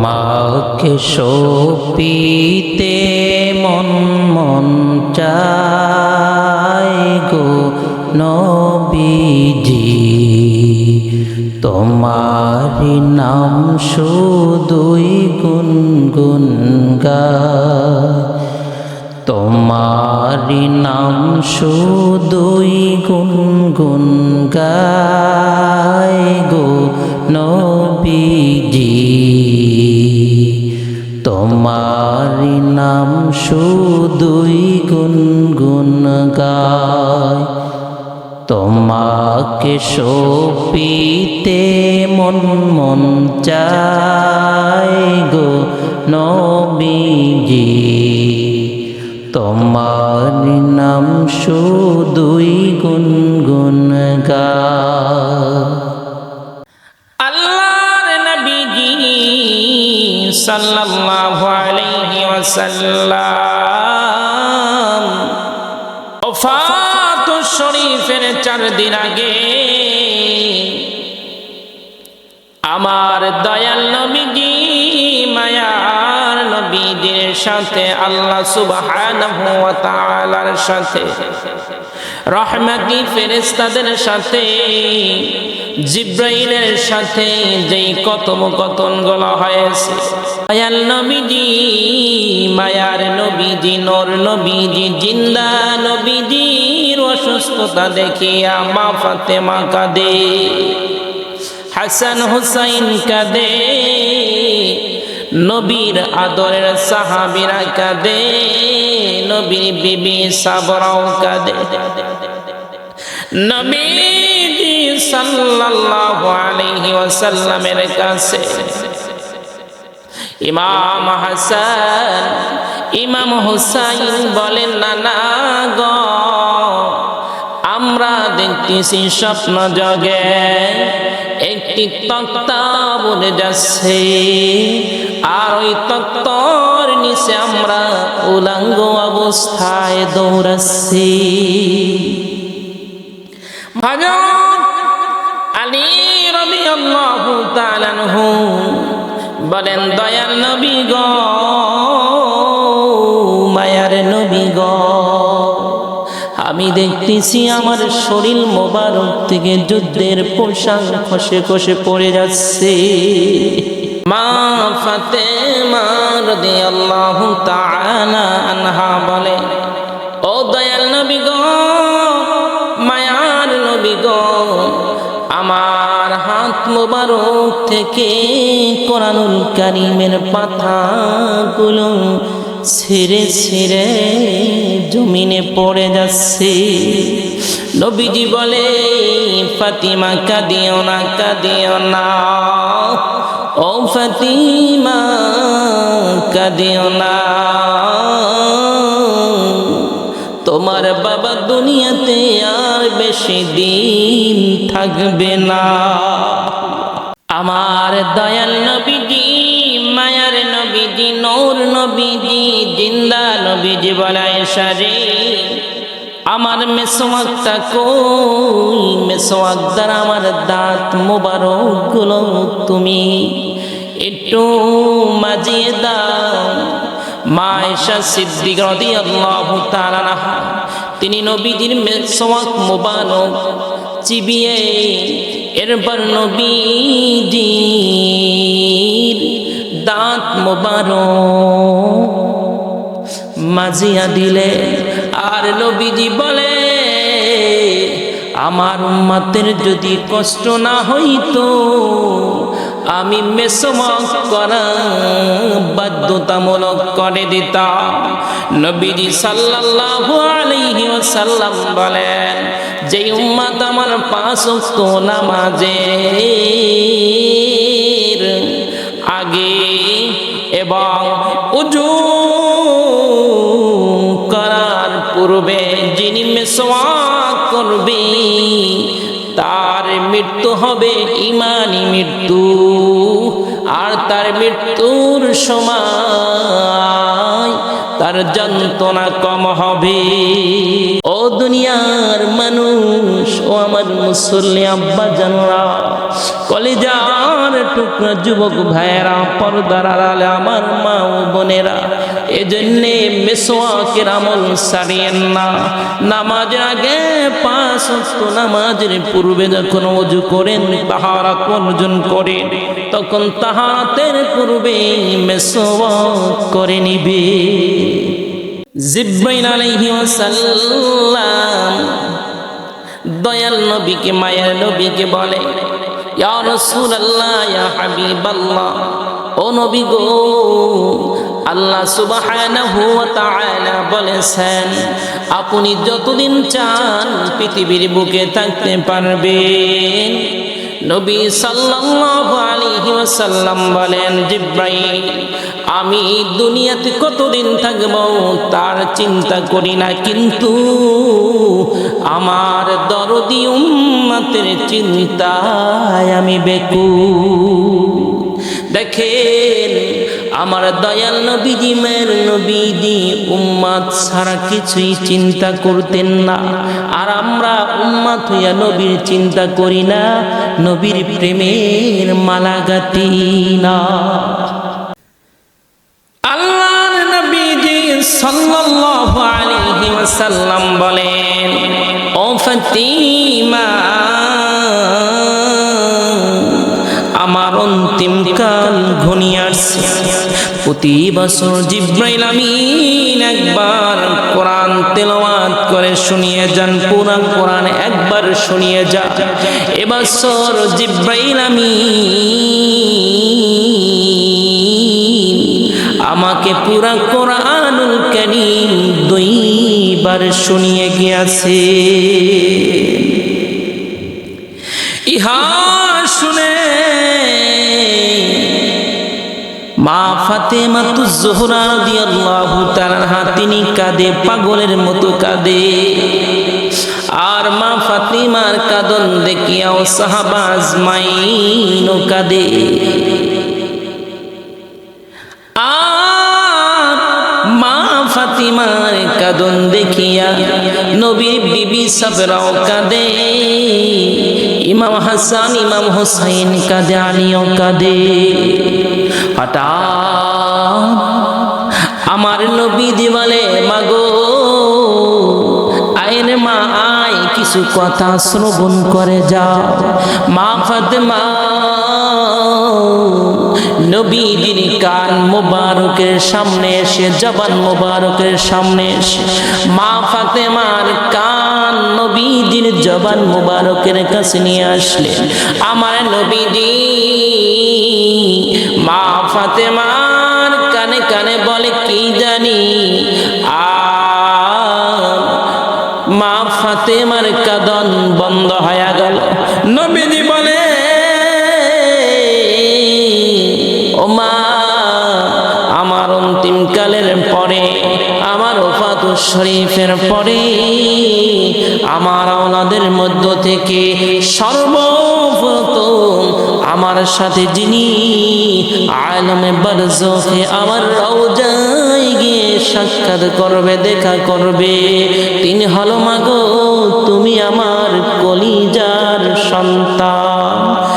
তোমাকে সপিতে মন মন চায় গো নবীজি। তোমারি নাম শুধুই গুনগুন গায়। তোমারি নাম শুধুই গুনগুন গায় গো নবীজি। তোমারি নাম শুধুই গুনগুন গায়। তোমাকে সপিতে মন মন চায় গো নবীজি। তোমার নাম শুধুই গুনগুন গায় আল্লাহর নবীজি সাল্লাল্লাহু আলাইহি ওয়াসাল্লাম ওফাত শরীফের চার দিন আগে আমার দয়াল সাথে, আল্লাহ তাআলার সাথে। রহমতি ফেরেশতাদের সাথে, জিব্রাইলের সাথে যেই কথোপকথনগুলো হয়েছে। মায়ার নবীজি মায়ার নবীজি, নর নবীজি, জিন্দা নবীজির অসুস্থতা দেখিয়া মা ফাতেমা কাঁদে। হাসান হুসাইন কাঁদে। নবীর আদরের সাহাবিরা কাঁদে, নবীর বিবি সাবরাও কাঁদে। নবীজি সাল্লাল্লাহু আলাইহি ওয়াসাল্লামের কাছে ইমাম হাসান, ইমাম হুসাইন বলেন না না গ আমরা দেখতেছি স্বপ্ন জগে। একটি তক্তা বলে যাচ্ছে, আর ওই তক্তর নিচে আমরা উলাঙ্গ অবস্থায় দৌড়াচ্ছি। বলেন, দয়াল নবী গো আমি দেখতেছি আমার শরীর মোবারক থেকে যুদ্ধের পোশাক খসে খসে পড়ে যাচ্ছে। মা ফাতেমা রাদিয়াল্লাহু তাআলা আনহা বলে, ও দয়াল নবী গো, মায়ার নবী গো, আমার হাত মোবারক থেকে কোরআনুল কারিমের পাতাগুলো ছিঁড়ে ছিঁড়ে জমিনে পড়ে যাচ্ছে। নবীজি বলে, ফাতিমা, কাঁদিও না কাঁদিও না। ও ফাতিমা, কাঁদিও না। তোমার বাবা দুনিয়াতে আর বেশি দিন থাকবে না। আমার দয়াল নূর নবীজি, জিন্দা নবীজি বলায় সারে আমার মেসোয়াকটা কই? মেসোয়াক দ্বারা আমার দাঁত মোবারকগুলো তুমি একটু মাজিয়ে দাও। মা এসা সিদ্দিক রাদিয়াল্লাহু তাআলা আনহা, তিনি নবীজির মেসওয়াক মোবারক চিবিয়ে, এরপর নবীজির দাঁত মোবারক। মাজিয়া দিলে, আর নবীজি বলে, আমার উম্মাতের যদি কষ্ট না হইতো, আমি মেসমক করা বাধ্যতামূলক করে দিতাম। নবীজি সাল্লাল্লাহু আলাইহি বলেন যে উম্মাত আমার ওয়াক্ত নামাজের আগে এবং উজু করার পূর্বে যিনি করবে, তার মৃত্যু হবে ইমানি মৃত্যু, আর তার মৃত্যুর সময় তার যন্ত্রণা কম হবে। ও দুনিয়ার মানুষ মুসল্লি আব্বা জানরা, কলেজার টুকরা যুবক ভাইয়েরা, পর্দার আড়ালে আমার মা ও বোনেরা, এজন্যে মেসোয়াকের আমল সারিয়েন না। নামাজের আগে পাঁচ নামাজের পূর্বে যখন অজু করেন, তাহারা অর্জন করেন, তখন তাহাতের পূর্বে মেসোয়াক করে নিবে। জিব্রাইল আলাইহি ওয়াসাল্লাম দয়াল নবীকে, মায়ের নবীকে বলে ও নবী গো, আল্লাহ সুবহানাহু বলেছেন, আপনি যতদিন চান পৃথিবীর বুকে থাকতে পারবেন। নবী সাল্লাল্লাহু আলাইহি ওয়াসাল্লাম বলেন, জিব্রাইল, আমি দুনিয়াতে কতদিন থাকব তার চিন্তা করি না, কিন্তু আমার দরদি উম্মতের চিন্তায় আমি বেকু দেখেন আমার দয়াল নবীজি মের নবীজি, উম্মাদ ছাড়া কিছুই চিন্তা করতেন না। আর আমরা উম্মাদ হইয়া নবীর চিন্তা করি না, নবীর প্রেমের মালা গাতি না। আল্লাহর নবীজি সাল্লাল্লাহু আলাইহি ওয়াসাল্লাম বলেন, ও ফাতিমা, আমার অন্তিম কাল ঘনিয়ে আসছে। প্রতি বছর জিব্রাইল আমিন একবার কোরআন তেলাওয়াত করে শুনিয়ে যান, পুরা কোরআন একবার শুনিয়ে যা এবছর জিব্রাইল আমিন আমাকে পুরা কোরআনুল করিম দুইবার শুনিয়ে গিয়াছে। ইহা শুনে মা ফাতেমা তু জোহরা রাদিয়াল্লাহু তাআলা তিনি কাঁদে, পাগলের মতো কাঁদে। আর মা ফাতিমার কাদন দেখিয়াও সাহাবা আজমাইনও কাঁদে। মা ফাতিমার কাদন দেখিয়া নবীর বিবি সাবরাও কাঁদে। ইমাম হাসান, ইমাম হোসাইন কাঁদে, আলিও কাঁদে। হঠাৎ আমার নবী দিওয়ালে মাগো, আইন মা, আয়, কিছু কথা শ্রবণ করে যাও। মা ফাতেমা নবীদিন কান মোবারকের সামনে এসে, জবান মোবারকের সামনে এসে, মা ফাতেমার কান নবীদিন জবান মোবারকের কাছে নিয়ে আসলেন। আমার নবীদি মা ফাতেমার কানে কানে বলে, কি জানি? আর মা ফাতেমার কাদন বন্ধ হয়ে গেল। নবীদি বলে, ও মা, আমার অন্তিম কালের পরে, আমার ওফাতুর শরীফের পরে, আমার আওলাদের মধ্য থেকে সর্বপ্রথম আমার সাথে যিনি আলমে বারজখে আমার রওজায় গিয়ে সাক্ষাৎ করবে, দেখা করবে। তিনি হলো, মাগো, তুমি আমার কলিজার সন্তান।